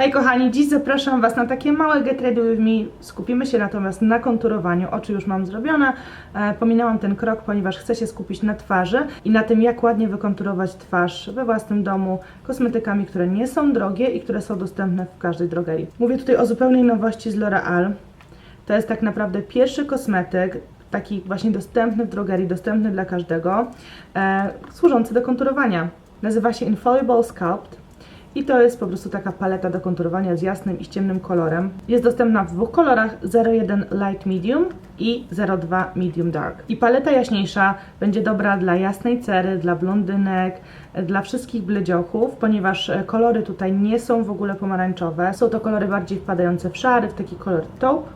Hej kochani, dziś zapraszam Was na takie małe Get Ready With Me. Skupimy się natomiast na konturowaniu. Oczy już mam zrobione. E, pominęłam ten krok, ponieważ chcę się skupić na twarzy i na tym, jak ładnie wykonturować twarz we własnym domu kosmetykami, które nie są drogie i które są dostępne w każdej drogerii. Mówię tutaj o zupełnej nowości z L'Oreal. To jest tak naprawdę pierwszy kosmetyk, taki właśnie dostępny w drogerii, dostępny dla każdego, e, służący do konturowania. Nazywa się Infallible Sculpt. I to jest po prostu taka paleta do konturowania z jasnym i ciemnym kolorem. Jest dostępna w dwóch kolorach 01 Light Medium i 02 Medium Dark. I paleta jaśniejsza będzie dobra dla jasnej cery, dla blondynek, dla wszystkich bledziochów, ponieważ e, kolory tutaj nie są w ogóle pomarańczowe. Są to kolory bardziej wpadające w szary, w taki kolor taupe.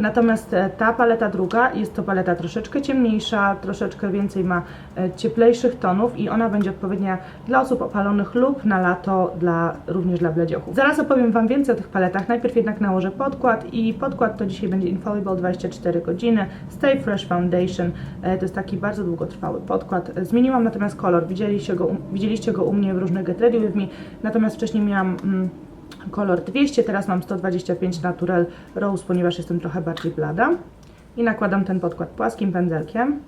Natomiast e, ta paleta druga jest to paleta troszeczkę ciemniejsza, troszeczkę więcej ma e, cieplejszych tonów i ona będzie odpowiednia dla osób opalonych lub na lato dla, również dla bledziochów. Zaraz opowiem Wam więcej o tych paletach, najpierw jednak nałożę podkład i podkład to dzisiaj będzie Infallible 24 godziny Stay Fresh Foundation. E, To jest taki bardzo długotrwały podkład. Zmieniłam natomiast kolor, widzieliście go, widzieliście go u mnie w różnych Get Ready With Me, natomiast wcześniej miałam... Mm, kolor 200, teraz mam 125 Natural Rose, ponieważ jestem trochę bardziej blada. I nakładam ten podkład płaskim pędzelkiem.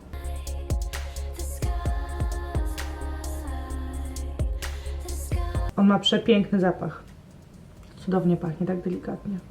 On ma przepiękny zapach. Cudownie pachnie, tak delikatnie.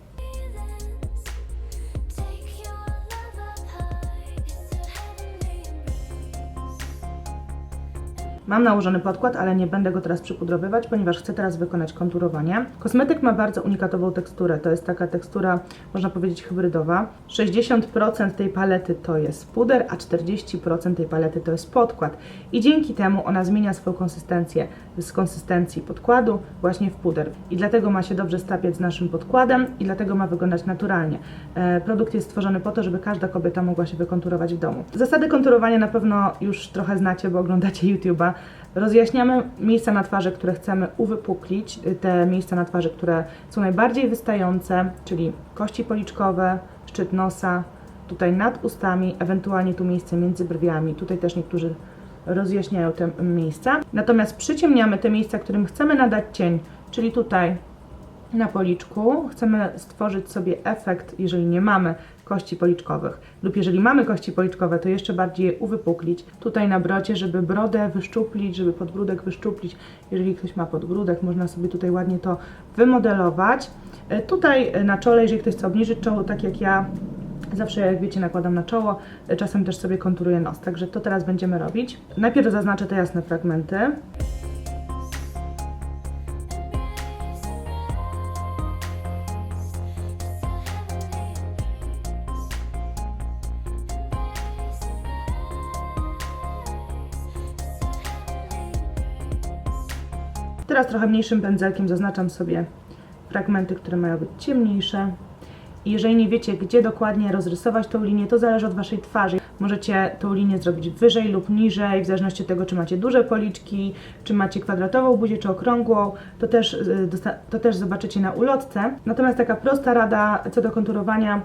Mam nałożony podkład, ale nie będę go teraz przypudrowywać, ponieważ chcę teraz wykonać konturowanie. Kosmetyk ma bardzo unikatową teksturę. To jest taka tekstura, można powiedzieć, hybrydowa. 60% tej palety to jest puder, a 40% tej palety to jest podkład. I dzięki temu ona zmienia swoją konsystencję z konsystencji podkładu właśnie w puder. I dlatego ma się dobrze stapiać z naszym podkładem i dlatego ma wyglądać naturalnie. E, produkt jest stworzony po to, żeby każda kobieta mogła się wykonturować w domu. Zasady konturowania na pewno już trochę znacie, bo oglądacie YouTube'a. Rozjaśniamy miejsca na twarzy, które chcemy uwypuklić, y, te miejsca na twarzy, które są najbardziej wystające, czyli kości policzkowe, szczyt nosa, tutaj nad ustami, ewentualnie tu miejsce między brwiami. Tutaj też niektórzy rozjaśniają te miejsca. Natomiast przyciemniamy te miejsca, którym chcemy nadać cień, czyli tutaj na policzku. Chcemy stworzyć sobie efekt, jeżeli nie mamy kości policzkowych, lub jeżeli mamy kości policzkowe, to jeszcze bardziej je uwypuklić. Tutaj na brodzie, żeby brodę wyszczuplić, żeby podbródek wyszczuplić. Jeżeli ktoś ma podbródek, można sobie tutaj ładnie to wymodelować. E, Tutaj e, na czole, jeżeli ktoś chce obniżyć czoło, tak jak ja, Zawsze, jak wiecie, nakładam na czoło, e, czasem też sobie konturuję nos, także to teraz będziemy robić. Najpierw zaznaczę te jasne fragmenty. Teraz trochę mniejszym pędzelkiem zaznaczam sobie fragmenty, które mają być ciemniejsze. I jeżeli nie wiecie, gdzie dokładnie rozrysować tą linię, to zależy od Waszej twarzy. Możecie tą linię zrobić wyżej lub niżej, w zależności od tego, czy macie duże policzki, czy macie kwadratową buzię, czy okrągłą. To też, y, to też zobaczycie na ulotce. Natomiast taka prosta rada co do konturowania,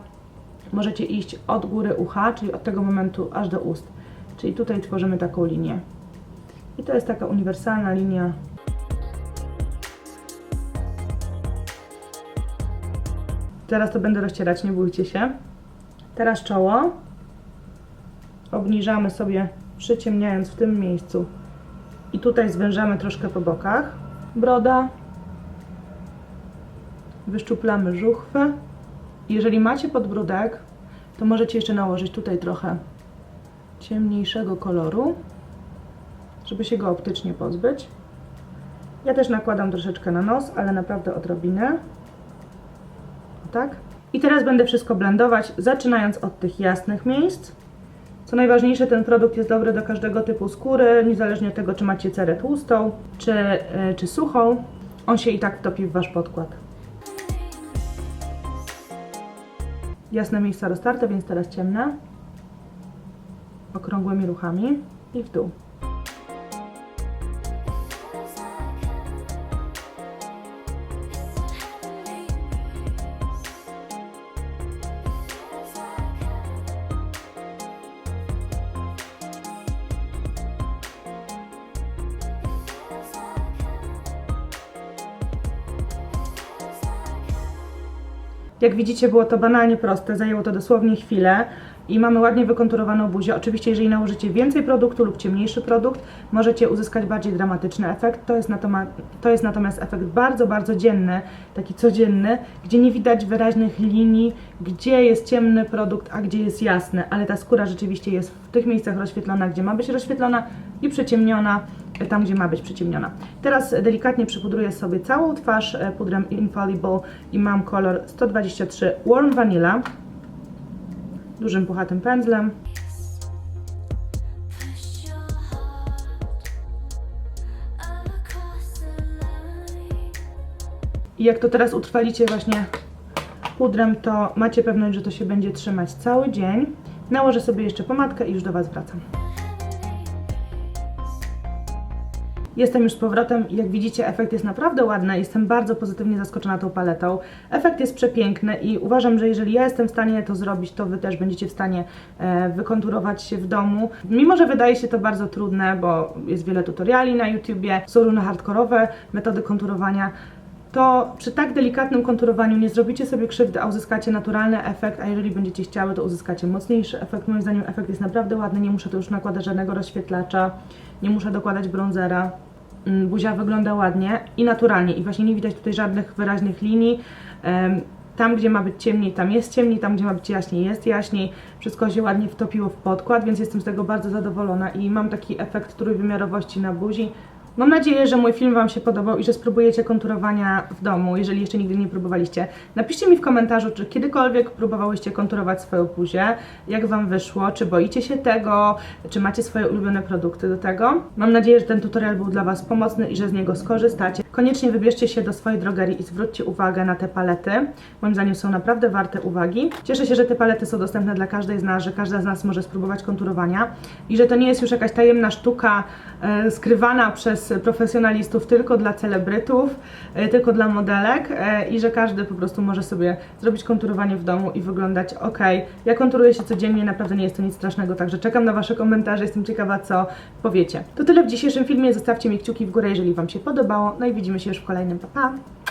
możecie iść od góry ucha, czyli od tego momentu aż do ust. Czyli tutaj tworzymy taką linię. I to jest taka uniwersalna linia Teraz to będę rozcierać, nie bójcie się. Teraz czoło. Obniżamy sobie, przyciemniając w tym miejscu. I tutaj zwężamy troszkę po bokach. Broda. Wyszczuplamy żuchwę. Jeżeli macie podbródek, to możecie jeszcze nałożyć tutaj trochę ciemniejszego koloru, żeby się go optycznie pozbyć. Ja też nakładam troszeczkę na nos, ale naprawdę odrobinę tak? I teraz będę wszystko blendować, zaczynając od tych jasnych miejsc. Co najważniejsze, ten produkt jest dobry do każdego typu skóry, niezależnie od tego, czy macie cerę tłustą, czy, yy, czy suchą. On się i tak wtopi w Wasz podkład. Jasne miejsca roztarte, więc teraz ciemne. Okrągłymi ruchami i w dół. Jak widzicie, było to banalnie proste, zajęło to dosłownie chwilę i mamy ładnie wykonturowaną buzię. Oczywiście, jeżeli nałożycie więcej produktu lub ciemniejszy produkt, możecie uzyskać bardziej dramatyczny efekt. To jest, to jest natomiast efekt bardzo, bardzo dzienny, taki codzienny, gdzie nie widać wyraźnych linii, gdzie jest ciemny produkt, a gdzie jest jasny, ale ta skóra rzeczywiście jest w tych miejscach rozświetlona, gdzie ma być rozświetlona i przyciemniona tam, gdzie ma być przyciemniona. Teraz delikatnie przypudruję sobie całą twarz e, pudrem Infallible i mam kolor 123 Warm Vanilla dużym puchatym pędzlem. I jak to teraz utrwalicie właśnie pudrem, to macie pewność, że to się będzie trzymać cały dzień. Nałożę sobie jeszcze pomadkę i już do Was wracam. Jestem już z powrotem jak widzicie efekt jest naprawdę ładny. Jestem bardzo pozytywnie zaskoczona tą paletą. Efekt jest przepiękny i uważam, że jeżeli ja jestem w stanie to zrobić, to Wy też będziecie w stanie e, wykonturować się w domu. Mimo, że wydaje się to bardzo trudne, bo jest wiele tutoriali na YouTubie, są różne hardkorowe metody konturowania, to przy tak delikatnym konturowaniu nie zrobicie sobie krzywdy, a uzyskacie naturalny efekt, a jeżeli będziecie chciały, to uzyskacie mocniejszy efekt. Moim zdaniem efekt jest naprawdę ładny, nie muszę tu już nakładać żadnego rozświetlacza, nie muszę dokładać bronzera. Mm, Buzia wygląda ładnie i naturalnie i właśnie nie widać tutaj żadnych wyraźnych linii. Tam, gdzie ma być ciemniej, tam jest ciemniej, tam, gdzie ma być jaśniej, jest jaśniej. Wszystko się ładnie wtopiło w podkład, więc jestem z tego bardzo zadowolona i mam taki efekt trójwymiarowości na buzi. Mam nadzieję, że mój film Wam się podobał i że spróbujecie konturowania w domu, jeżeli jeszcze nigdy nie próbowaliście. Napiszcie mi w komentarzu, czy kiedykolwiek próbowałyście konturować swoją buzię, jak Wam wyszło, czy boicie się tego, czy macie swoje ulubione produkty do tego. Mam nadzieję, że ten tutorial był dla Was pomocny i że z niego skorzystacie. Koniecznie wybierzcie się do swojej drogerii i zwróćcie uwagę na te palety. Moim zdaniem są naprawdę warte uwagi. Cieszę się, że te palety są dostępne dla każdej z nas, że każda z nas może spróbować konturowania i że to nie jest już jakaś tajemna sztuka e, skrywana przez profesjonalistów tylko dla celebrytów, e, tylko dla modelek e, i że każdy po prostu może sobie zrobić konturowanie w domu i wyglądać ok. Ja konturuję się codziennie, naprawdę nie jest to nic strasznego, także czekam na Wasze komentarze, jestem ciekawa co powiecie. To tyle w dzisiejszym filmie, zostawcie mi kciuki w górę, jeżeli Wam się podobało, no i widzimy się już w kolejnym, pa pa!